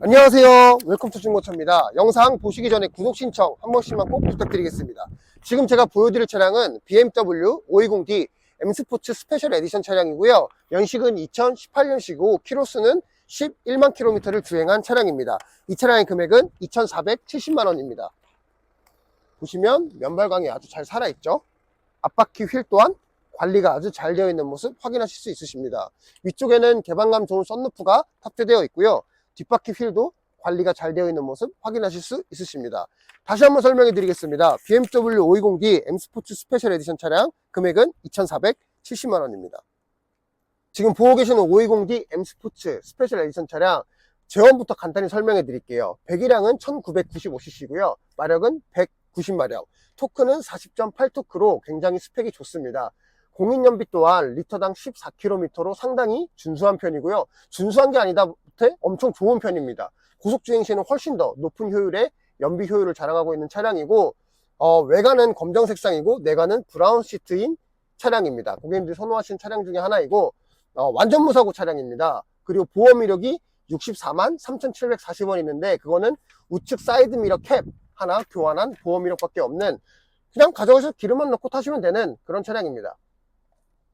안녕하세요. 웰컴 투 중고차입니다. 영상 보시기 전에 구독 신청 한 번씩만 꼭 부탁드리겠습니다. 지금 제가 보여드릴 차량은 BMW 520D M 스포츠 스페셜 에디션 차량이고요. 연식은 2018년식이고 키로수는 11만 킬로미터를 주행한 차량입니다. 이 차량의 금액은 2,470만 원입니다. 보시면 면발광이 아주 잘 살아있죠? 앞바퀴 휠 또한 관리가 아주 잘 되어 있는 모습 확인하실 수 있으십니다. 위쪽에는 개방감 좋은 썬루프가 탑재되어 있고요. 뒷바퀴 휠도 관리가 잘 되어 있는 모습 확인하실 수 있으십니다. 다시 한번 설명해 드리겠습니다. BMW 520D M 스포츠 스페셜 에디션 차량 금액은 2,470만 원입니다. 지금 보고 계시는 520D M 스포츠 스페셜 에디션 차량 제원부터 간단히 설명해 드릴게요. 배기량은 1995cc고요. 마력은 190마력. 토크는 40.8 토크로 굉장히 스펙이 좋습니다. 공인연비 또한 리터당 14km로 상당히 준수한 편이고요. 준수한 게 아니다 못해 엄청 좋은 편입니다. 고속주행 시에는 훨씬 더 높은 효율의 연비 효율을 자랑하고 있는 차량이고 어, 외관은 검정 색상이고 내관은 브라운 시트인 차량입니다. 고객님들이 선호하시는 차량 중에 하나이고 어, 완전 무사고 차량입니다. 그리고 보험 이력이 64만 3,740원 있는데 그거는 우측 사이드 미러 캡 하나 교환한 보험 이력밖에 없는 그냥 가져가셔서 기름만 넣고 타시면 되는 그런 차량입니다.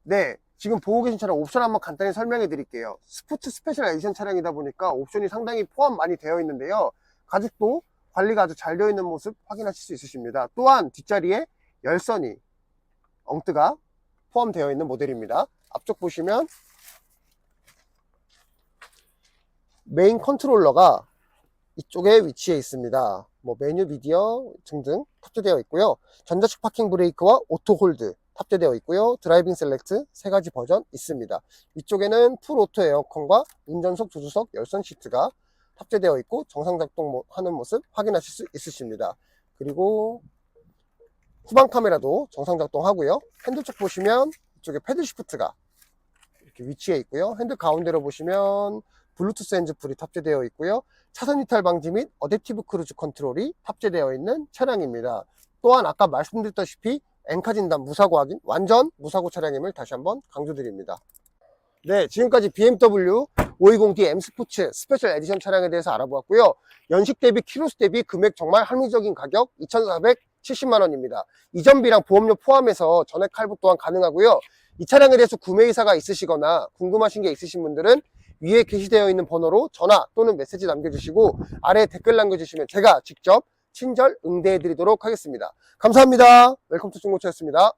네, 지금 보고 계신 차량 옵션 한번 간단히 설명해 드릴게요. 스포츠 스페셜 에디션 차량이다 보니까 옵션이 상당히 포함 많이 되어 있는데요. 가죽도 관리가 아주 잘 되어 있는 모습 확인하실 수 있으십니다. 또한 뒷자리에 열선이 엉뜨가 포함되어 있는 모델입니다. 앞쪽 보시면 메인 컨트롤러가 이쪽에 위치해 있습니다. 뭐 메뉴 미디어 등등 탑재되어 있고요. 전자식 파킹 브레이크와 오토 홀드 탑재되어 있고요. 드라이빙 셀렉트 세 가지 버전 있습니다. 위쪽에는 풀 오토 에어컨과 운전석, 조수석, 열선 시트가 탑재되어 있고 정상 작동하는 모습 확인하실 수 있으십니다. 그리고 후방 카메라도 정상 작동하고요. 핸들 쪽 보시면 이쪽에 패들 시프트가 이렇게 위치해 있고요. 핸들 가운데로 보시면 블루투스 핸즈풀이 탑재되어 있고요. 차선 이탈 방지 및 어댑티브 크루즈 컨트롤이 탑재되어 있는 차량입니다. 또한 아까 말씀드렸다시피 엔카 진단 무사고 확인 완전 무사고 차량임을 다시 한번 강조드립니다. 네, 지금까지 BMW 520D M 스포츠 스페셜 에디션 차량에 대해서 알아보았고요. 연식 대비 키로수 대비 금액 정말 합리적인 가격 2,470만 원입니다. 이전비랑 보험료 포함해서 전액 할부 또한 가능하고요. 이 차량에 대해서 구매 의사가 있으시거나 궁금하신 게 있으신 분들은 위에 게시되어 있는 번호로 전화 또는 메시지 남겨주시고 아래 댓글 남겨주시면 제가 직접 친절 응대해 드리도록 하겠습니다. 감사합니다. 웰컴 투 중고차였습니다.